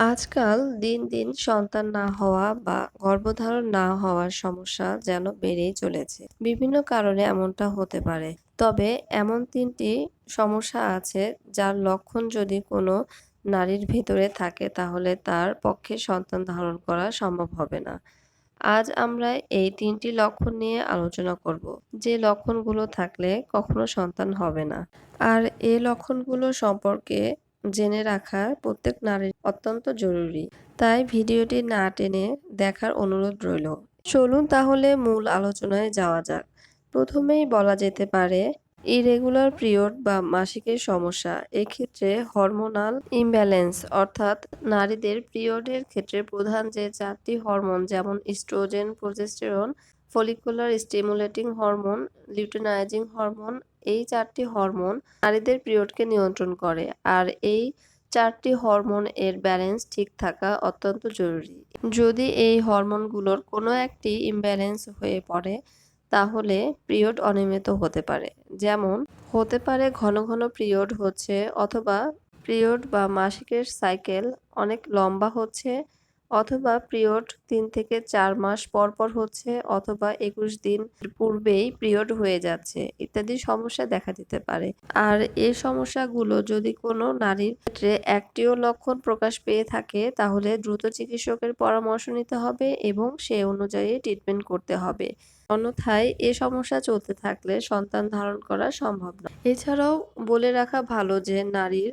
আজকাল দিন দিন সন্তান না হওয়া বা গর্ভধারণ না হওয়ার সমস্যা যেন বেড়েই চলেছে। বিভিন্ন কারণে এমনটা হতে পারে। তবে এমন তিনটি সমস্যা আছে যার লক্ষণ যদি কোনো নারীর ভেতরে থাকে তাহলে তার পক্ষে সন্তান ধারণ করা সম্ভব হবে না। আজ আমরা এই তিনটি লক্ষণ নিয়ে আলোচনা করব। যে লক্ষণগুলো থাকলে কখনো সন্তান হবে না। আর এই লক্ষণগুলো সম্পর্কে জেনে রাখা প্রত্যেক নারীর অত্যন্ত জরুরি। তাই ভিডিওটি না টেনে দেখার অনুরোধ রইল। চলুন তাহলে মূল আলোচনায় যাওয়া যাক। প্রথমেই বলা যেতে পারে, ইরেগুলার পিরিয়ড বা মাসিকের সমস্যা। এক্ষেত্রে হরমোনাল ইমব্যালেন্স, অর্থাৎ নারীদের পিরিয়ডের ক্ষেত্রে প্রধান যে চারটি হরমোন, যেমন oestrogen, progesterone follicular stimulating hormone, luteinising hormone, এই চারটি হরমোন নারীদের পিরিয়ডকে নিয়ন্ত্রণ করে আর এই চারটি হরমোন এর ব্যালেন্স ঠিক থাকা অত্যন্ত জরুরি। যদি এই হরমোনগুলোর কোনো একটি ইমব্যালেন্স হয়ে পড়ে, তাহলে পিরিয়ড অনিয়মিত হতে পারে। যেমন, হতে পারে ঘন ঘন পিরিয়ড হচ্ছে অথবা পিরিয়ড বা মাসিকের সাইকেল অনেক লম্বা হচ্ছে অথবা পিরিয়ড তিন থেকে চার মাস পর পর হচ্ছে অথবা একুশ দিন পূর্বেই পিরিয়ড হয়ে যাচ্ছে, ইত্যাদি সমস্যা দেখা দিতে পারে। আর এই সমস্যাগুলো যদি কোনো নারীর ক্ষেত্রে একটিও লক্ষণ প্রকাশ পেয়ে থাকে, তাহলে দ্রুত চিকিৎসকের পরামর্শ নিতে হবে এবং সে অনুযায়ী ট্রিটমেন্ট করতে হবে। অন্যথায় এ সমস্যা চলতে থাকলে সন্তান ধারণ করা সম্ভব না। এছাড়াও বলে রাখা ভালো যে নারীর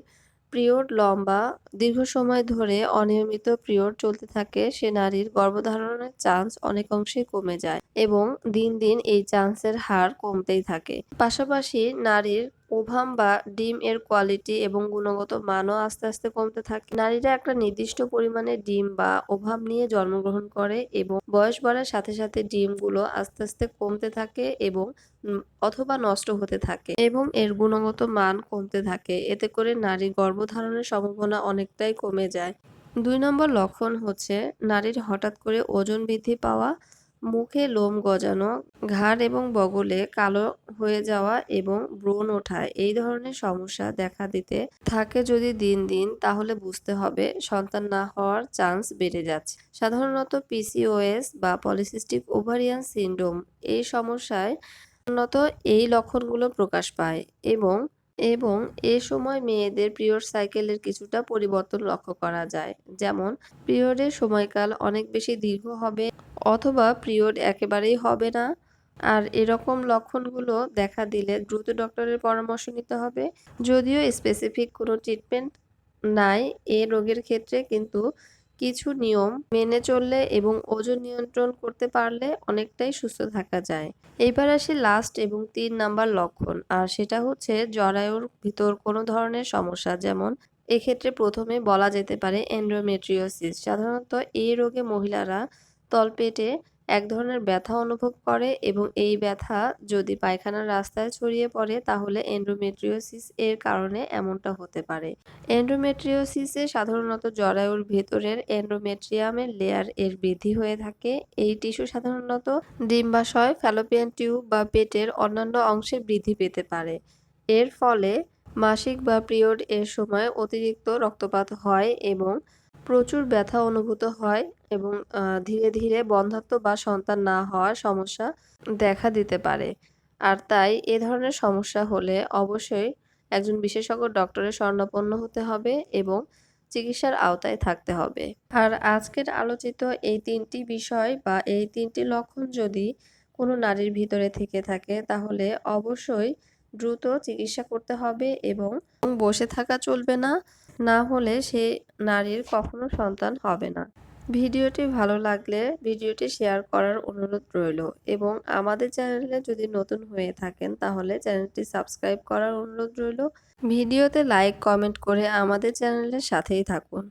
পিরিয়ড লম্বা, দীর্ঘ সময় ধরে অনিয়মিত পিরিয়ড চলতে থাকে, সে নারীর গর্ভধারণের চান্স অনেক অংশে কমে যায় এবং দিন দিন এই চান্সের হার কমতেই থাকে। পাশাপাশি নারীর ওভাম বা ডিম এর কোয়ালিটি এবং গুণগত মানও আস্তে আস্তে কমতে থাকে। নারীরা একটা নির্দিষ্ট পরিমাণে ডিম বা ওভাম নিয়ে জন্মগ্রহণ করে এবং বয়স বাড়ার সাথে সাথে ডিমগুলো আস্তে আস্তে কমতে থাকে এবং অথবা নষ্ট হতে থাকে এবং এর গুণগত মান কমতে থাকে। এতে করে নারীর গর্ভধারণের সম্ভাবনা অনেকটাই কমে যায়। দুই নম্বর লক্ষণ হচ্ছে নারীর হঠাৎ করে ওজন বৃদ্ধি পাওয়া মুখে লোম গজানো, ঘাড় এবং বগলে কালো হয়ে যাওয়া এবং ব্রণ ওঠা, এই ধরনের সমস্যা দেখা দিতে থাকে যদি দিন দিন, তাহলে বুঝতে হবে সন্তান না হওয়ার চান্স বেড়ে যাচ্ছে। সাধারণত পিসিওএস বা পলিসিস্টিক ওভারিয়ান সিন্ড্রোম এই সমস্যায় সাধারণত এই লক্ষণগুলো প্রকাশ পায় এবং এবং এ সময় মেয়েদের পিরিয়ড সাইকেলের কিছুটা পরিবর্তন লক্ষ্য করা যায়। যেমন, পিরিয়ডের সময়কাল অনেক বেশি দীর্ঘ হবে অথবা পিরিয়ড একেবারেই হবে না। আর এরকম লক্ষণগুলো দেখা দিলে দ্রুত ডক্টরের পরামর্শ নিতে হবে। যদিও স্পেসিফিক কোনো ট্রিটমেন্ট নাই, এ রোগের ক্ষেত্রে কিন্তু কিছু নিয়ম মেনে চললে এবং ওজন নিয়ন্ত্রণ করতে পারলে অনেকটাই সুস্থ থাকা যায়। এইবার আসি লাস্ট এবং তিন নাম্বার লক্ষণ, আর সেটা হচ্ছে জরায়ুর ভিতর কোনো ধরনের সমস্যা। যেমন এক্ষেত্রে প্রথমে বলা যেতে পারে এন্ড্রোমেট্রিওসিস সাধারণত এই রোগে মহিলারা তলপেটে এক ধরনের ব্যথা অনুভব করে এবং এই ব্যথা যদি পায়খানার রাস্তায় ছড়িয়ে পড়ে, তাহলে এন্ডোমেট্রিওসিস এর কারণে এমনটা হতে পারে। এন্ডোমেট্রিওসিসে সাধারণত জরায়ুর ভেতরের এন্ডোমেট্রিয়ামের লেয়ার এর বৃদ্ধি হয়ে থাকে। এই টিস্যু সাধারণত ডিম্বাশয় ফ্যালোপিয়ান টিউব বা পেটের অন্যান্য অংশে বৃদ্ধি পেতে পারে। এর ফলে মাসিক বা পিরিয়ড এর সময় অতিরিক্ত রক্তপাত হয় এবং প্রচুর ব্যথা অনুভূত হয় এবং ধীরে ধীরে বন্ধাত্ব বা সন্তান না হওয়ার সমস্যা দেখা দিতে পারে। আর তাই এ ধরনের সমস্যা হলে অবশ্যই একজন বিশেষজ্ঞ ডক্টরের স্বর্ণাপন্ন হতে হবে এবং চিকিৎসার আওতায় থাকতে হবে। আর আজকের আলোচিত এই তিনটি বিষয় বা এই তিনটি লক্ষণ যদি কোনো নারীর ভিতরে থেকে থাকে, তাহলে অবশ্যই দ্রুত চিকিৎসা করতে হবে এবং বসে থাকা চলবে না। না হলে সে নারীর কখনো সন্তান হবে না। ভিডিওটি ভালো লাগলে ভিডিওটি শেয়ার করার অনুরোধ রইল এবং আমাদের চ্যানেলে যদি নতুন হয়ে থাকেন তাহলে চ্যানেলটি সাবস্ক্রাইব করার অনুরোধ রইল। ভিডিওতে লাইক, কমেন্ট করে আমাদের চ্যানেলের সাথেই থাকুন।